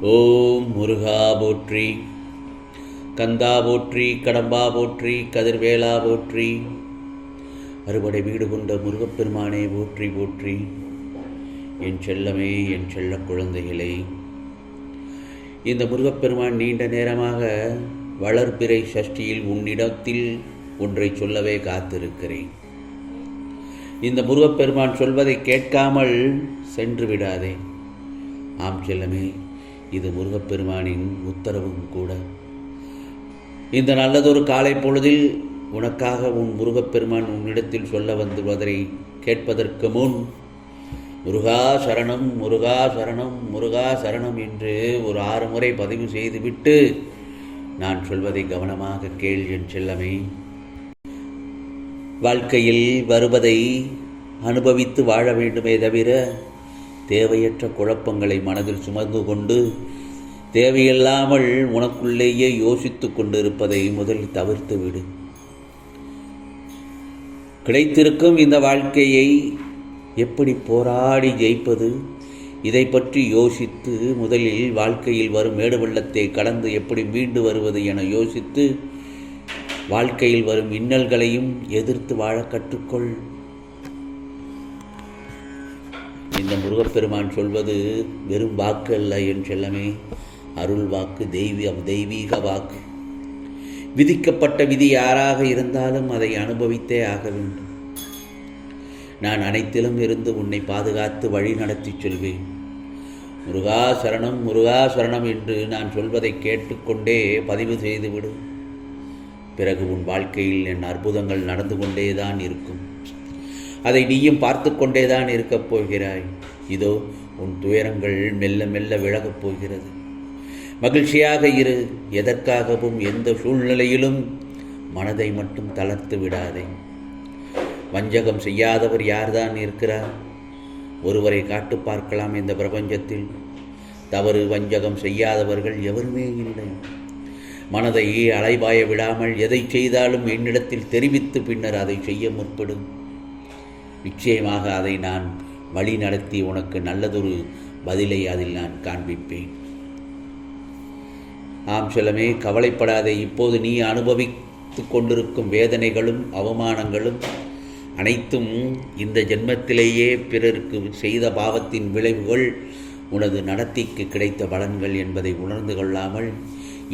ஓம் முருகா போற்றி. கந்தா போற்றி கடம்பா போற்றி கதிர்வேலா போற்றி. அறுபடை வீடு கொண்ட முருகப்பெருமானே போற்றி போற்றி. என் செல்லமே என் செல்ல குழந்தைகளே. இந்த முருகப்பெருமான் நீண்ட நேரமாக வளர்பிறை சஷ்டியில் உன்னிடத்தில் ஒன்றை சொல்லவே காத்திருக்கிறேன். இந்த முருகப்பெருமான் சொல்வதை கேட்காமல் சென்று விடாதே. ஆம் செல்லமே இது முருகப்பெருமானின் உத்தரவும் கூட. இந்த நல்லதொரு காலை பொழுதில் உனக்காக உன் முருகப்பெருமான் உன்னிடத்தில் சொல்ல வந்துவதை கேட்பதற்கு முன் முருகா சரணம் முருகா சரணம் முருகா சரணம் என்று ஒரு ஆறு முறை பதிவு செய்துவிட்டு நான் சொல்வதை கவனமாக கேள் என் செல்லமே. வாழ்க்கையில் வருவதை அனுபவித்து வாழ வேண்டுமே தவிர தேவையற்ற குழப்பங்களை மனதில் சுமந்து கொண்டு தேவையில்லாமல் உனக்குள்ளேயே யோசித்து கொண்டிருப்பதை முதலில் தவிர்த்து விடு. கிடைத்திருக்கும் இந்த வாழ்க்கையை எப்படி போராடி ஜெயிப்பது? இதை பற்றி யோசித்து முதலில் வாழ்க்கையில் வரும் மேடு வெள்ளத்தை கடந்து எப்படி மீண்டு வருவது என யோசித்து வாழ்க்கையில் வரும் இன்னல்களையும் எதிர்த்து வாழ கற்றுக்கொள். இந்த முருகப்பெருமான் சொல்வது வெறும் வாக்கு அல்ல என் செல்லமே. அருள் வாக்கு தெய்வீக தெய்வீக வாக்கு. விதிக்கப்பட்ட விதி யாராக இருந்தாலும் அதை அனுபவித்தே ஆக வேண்டும். நான் அனைத்திலும் இருந்து உன்னை பாதுகாத்து வழி நடத்தி செல்வேன். முருகா சரணம் முருகா சரணம் என்று நான் சொல்வதை கேட்டுக்கொண்டே பதிவு செய்துவிடு. பிறகு உன் வாழ்க்கையில் என் அற்புதங்கள் நடந்து கொண்டே தான் இருக்கும். அதை நீயும் பார்த்து கொண்டேதான் இருக்கப் போகிறாய். இதோ உன் துயரங்கள் மெல்ல மெல்ல விலகப் போகிறது. மகிழ்ச்சியாக இரு எதற்காகவும் எந்த சூழ்நிலையிலும் மனதை மட்டும் தளர்த்து விடாதே. வஞ்சகம் செய்யாதவர் யார்தான் இருக்கிறார்? ஒருவரை காட்டு பார்க்கலாம் இந்த பிரபஞ்சத்தில். தவறு வஞ்சகம் செய்யாதவர்கள் எவருமே இல்லை. மனதை அலைபாய விடாமல் எதை செய்தாலும் என்னிடத்தில் தெரிவித்து பின்னர் அதை செய்ய முற்படும். நிச்சயமாக அதை நான் வழி நடத்தி உனக்கு நல்லதொரு பதிலை அதில் நான் காண்பிப்பேன். ஆம் செல்லமே கவலைப்படாதே. இப்போது நீ அனுபவித்து கொண்டிருக்கும் வேதனைகளும் அவமானங்களும் அனைத்தும் இந்த ஜென்மத்திலேயே பிறருக்கு செய்த பாவத்தின் விளைவுகள் உனது நடத்திக்கு கிடைத்த பலன்கள் என்பதை உணர்ந்து கொள்ளாமல்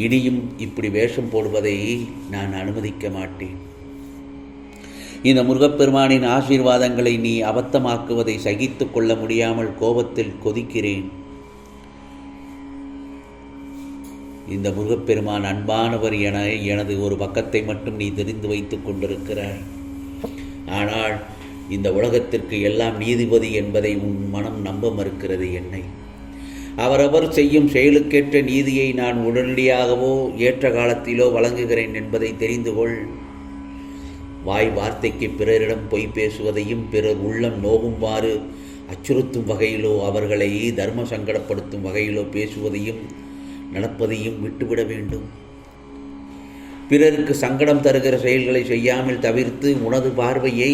இனியும் இப்படி வேஷம் போடுவதை நான் அனுமதிக்க மாட்டேன். இந்த முருகப்பெருமானின் ஆசீர்வாதங்களை நீ அபத்தமாக்குவதை சகித்து கொள்ள முடியாமல் கோபத்தில் கொதிக்கிறேன். இந்த முருகப்பெருமான் அன்பானவர் என எனது ஒரு பக்கத்தை மட்டும் நீ தெரிந்து வைத்துக் கொண்டிருக்கிறாய். ஆனால் இந்த உலகத்திற்கு எல்லாம் நீதிபதி என்பதை உன் மனம் நம்ப மறுக்கிறது என்னை. அவரவர் செய்யும் செயலுக்கேற்ற நீதியை நான் உடனடியாகவோ ஏற்ற காலத்திலோ வழங்குகிறேன் என்பதை தெரிந்து கொள். வாய் வார்த்தைக்கு பிறரிடம் பொய் பேசுவதையும் பிறர் உள்ளம் நோகும்பாறு அச்சுறுத்தும் வகையிலோ அவர்களை தர்ம சங்கடப்படுத்தும் வகையிலோ பேசுவதையும் நடப்பதையும் விட்டுவிட வேண்டும். பிறருக்கு சங்கடம் தருகிற செயல்களை செய்யாமல் தவிர்த்து உனது பார்வையை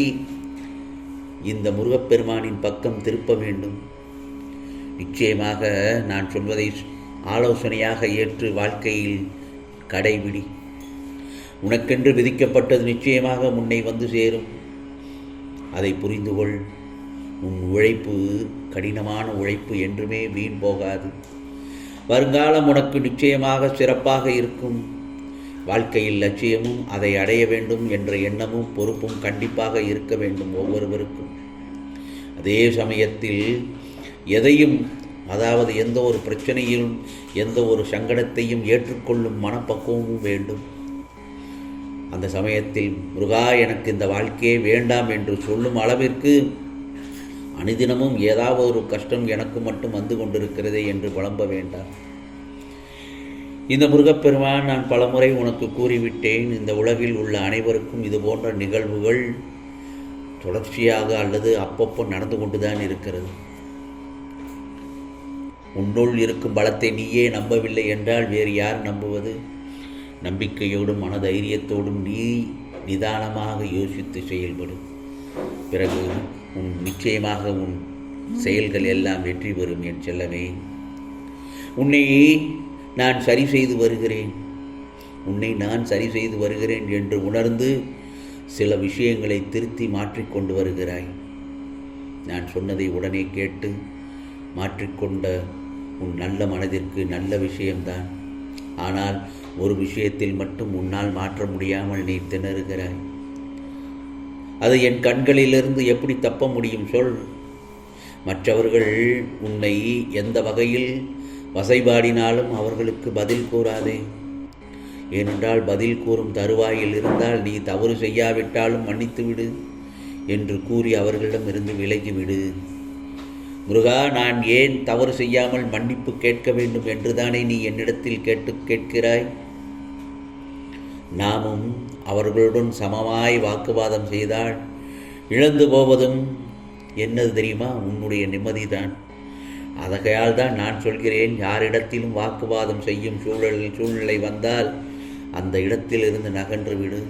இந்த முருகப்பெருமானின் பக்கம் திருப்ப வேண்டும். நிச்சயமாக நான் சொல்வதை ஆலோசனையாக ஏற்று வாழ்க்கையில் கடைபிடி. உனக்கென்று விதிக்கப்பட்டது நிச்சயமாக முன்னை வந்து சேரும். அதை புரிந்து கொள் உன் உழைப்பு கடினமான உழைப்பு என்றுமே வீண் போகாது. வருங்காலம் உனக்கு நிச்சயமாக சிறப்பாக இருக்கும். வாழ்க்கையில் லட்சியமும் அதை அடைய வேண்டும் என்ற எண்ணமும் பொறுப்பும் கண்டிப்பாக இருக்க வேண்டும் ஒவ்வொருவருக்கும். அதே சமயத்தில் எதையும் அதாவது எந்த ஒரு பிரச்சனையிலும் எந்த ஒரு சங்கடத்தையும் ஏற்றுக்கொள்ளும் மனப்பக்குவமும் வேண்டும். அந்த சமயத்தில் முருகா எனக்கு இந்த வாழ்க்கையே வேண்டாம் என்று சொல்லும் அளவிற்கு அனுதினமும் ஏதாவது ஒரு கஷ்டம் எனக்கு மட்டும் வந்து கொண்டிருக்கிறதே என்று புலம்ப வேண்டாம். இந்த முருகப்பெருமான் நான் பலமுறை உனக்கு கூறிவிட்டேன். இந்த உலகில் உள்ள அனைவருக்கும் இது போன்ற நிகழ்வுகள் தொடர்ச்சியாக அல்லது அப்பப்போ நடந்து கொண்டுதான் இருக்கிறது. உன்னுள் இருக்கும் பலத்தை நீயே நம்பவில்லை என்றால் வேறு யார் நம்புவது? நம்பிக்கையோடும் மனதைரியத்தோடும் நீ நிதானமாக யோசித்து செயல்படும் பிறகு உன் நிச்சயமாக உன் செயல்கள் எல்லாம் வெற்றி பெறும் என் செல்லமே. உன்னை நான் சரி செய்து வருகிறேன். உன்னை நான் சரி செய்து வருகிறேன் என்று உணர்ந்து சில விஷயங்களை திருத்தி மாற்றிக்கொண்டு வருகிறாய். நான் சொன்னதை உடனே கேட்டு மாற்றிக்கொண்ட உன் நல்ல மனதிற்கு நல்ல விஷயம்தான். ஆனால் ஒரு விஷயத்தில் மட்டும் உன்னால் மாற்ற முடியாமல் நீ திணறுகிறாய். அது என் கண்களிலிருந்து எப்படி தப்ப முடியும் சொல். மற்றவர்கள் உன்னை எந்த வகையில் வசைபாடினாலும் அவர்களுக்கு பதில் கூறாதே. ஏனென்றால் பதில் கூறும் தருவாயில் இருந்தால் நீ தவறு செய்யாவிட்டாலும் மன்னித்து விடு என்று கூறி அவர்களிடமிருந்து விலகிவிடு. முருகா நான் ஏன் தவறு செய்யாமல் மன்னிப்பு கேட்க வேண்டும் என்றுதானே நீ என்னிடத்தில் கேட்டு கேட்கிறாய்? நாமும் அவர்களுடன் சமமாய் வாக்குவாதம் செய்தால் இழந்து போவதும் என்னது தெரியுமா? உன்னுடைய நிம்மதிதான். அதகையால் தான் நான் சொல்கிறேன் யாரிடத்திலும் வாக்குவாதம் செய்யும் சூழல் சூழ்நிலை வந்தால் அந்த இடத்திலிருந்து நகன்று விடு.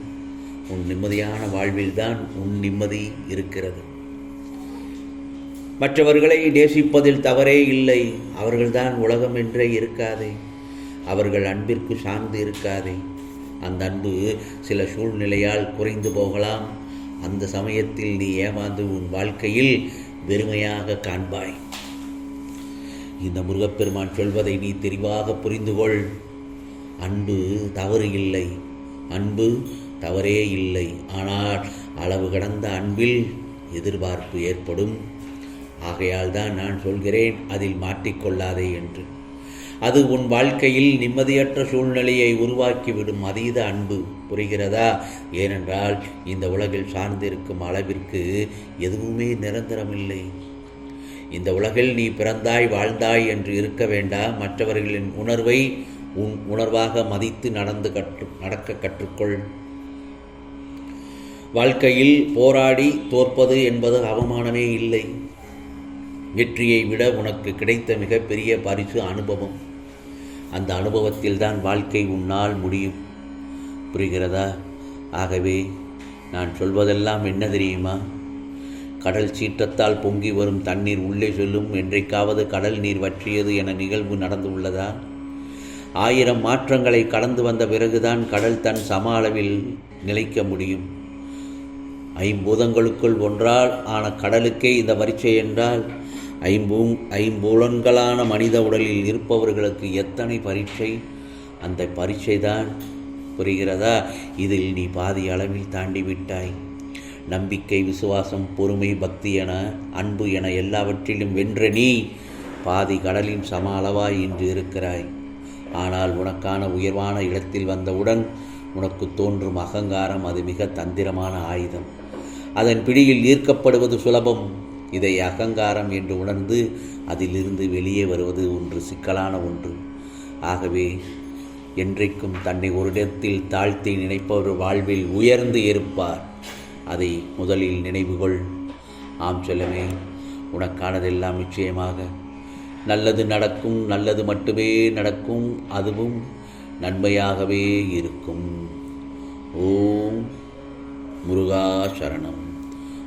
உன் நிம்மதியான வாழ்வில்தான் உன் நிம்மதி இருக்கிறது. மற்றவர்களை நேசிப்பதில் தவறே இல்லை. அவர்கள்தான் உலகம் என்றே இருக்காதே. அவர்கள் அன்பிற்கு சார்ந்து இருக்காதே. அந்த அன்பு சில சூழ்நிலையால் குறைந்து போகலாம். அந்த சமயத்தில் நீ ஏமாந்து உன் வாழ்க்கையில் வெறுமையாக காண்பாய். இந்த முருகப்பெருமான் சொல்வதை நீ தெளிவாக புரிந்து கொள். அன்பு தவறு இல்லை. அன்பு தவறே இல்லை. ஆனால் அளவு கடந்த அன்பில் எதிர்பார்ப்பு ஏற்படும். ஆகையால் தான் நான் சொல்கிறேன் அதில் மாட்டிக்கொள்ளாதே என்று. அது உன் வாழ்க்கையில் நிம்மதியற்ற சூழ்நிலையை உருவாக்கிவிடும் அதீத அன்பு புரிகிறதா? ஏனென்றால் இந்த உலகில் சார்ந்திருக்கும் அளவிற்கு எதுவுமே நிரந்தரமில்லை. இந்த உலகில் நீ பிறந்தாய் வாழ்ந்தாய் என்று இருக்க வேண்டாம். மற்றவர்களின் உணர்வை உன் உணர்வாக மதித்து நடந்து கற்று நடக்க கற்றுக்கொள். வாழ்க்கையில் போராடி தோற்பது என்பது அவமானமே இல்லை. வெற்றியை விட உனக்கு கிடைத்த மிகப்பெரிய பரிசு அனுபவம். அந்த அனுபவத்தில் தான் வாழ்க்கை உன்னால் முடியும். புரிகிறதா? ஆகவே நான் சொல்வதெல்லாம் என்ன தெரியுமா? கடல் சீற்றத்தால் பொங்கி வரும் தண்ணீர் உள்ளே செல்லும். என்றைக்காவது கடல் நீர் வற்றியது என நிகழ்வு நடந்துள்ளதா? ஆயிரம் மாற்றங்களை கடந்து வந்த பிறகுதான் கடல் தன் சம அளவில் நிலைக்க முடியும். ஐம்பூதங்களுக்குள் ஒன்றால் ஆன கடலுக்கே இந்த பரீட்சை என்றால் ஐம்பூ ஐம்புலன்களான மனித உடலில் இருப்பவர்களுக்கு எத்தனை பரீட்சை? அந்த பரீட்சை தான் புரிகிறதா? இதில் நீ பாதி அளவில் தாண்டி விட்டாய். நம்பிக்கை விசுவாசம் பொறுமை பக்தி என அன்பு என எல்லாவற்றிலும் வென்ற நீ பாதி கடலின் சம அளவாய் இன்று இருக்கிறாய். ஆனால் உனக்கான உயர்வான இடத்தில் வந்தவுடன் உனக்கு தோன்றும் அகங்காரம் அது மிக தந்திரமான ஆயுதம். அதன் பிடியில் ஈர்க்கப்படுவது சுலபம். இதை அகங்காரம் என்று உணர்ந்து அதிலிருந்து வெளியே வருவது ஒன்று சிக்கலான ஒன்று. ஆகவே என்றைக்கும் தன்னை ஒரு இடத்தில் தாழ்த்தி நினைப்பவர் வாழ்வில் உயர்ந்து இருப்பார். அதை முதலில் நினைவுகொள். ஆம் செல்லமே உனக்கானதெல்லாம் நிச்சயமாக. நல்லது நடக்கும் நல்லது மட்டுமே நடக்கும் அதுவும் நன்மையாகவே இருக்கும். ஓம் முருகா சரணம்.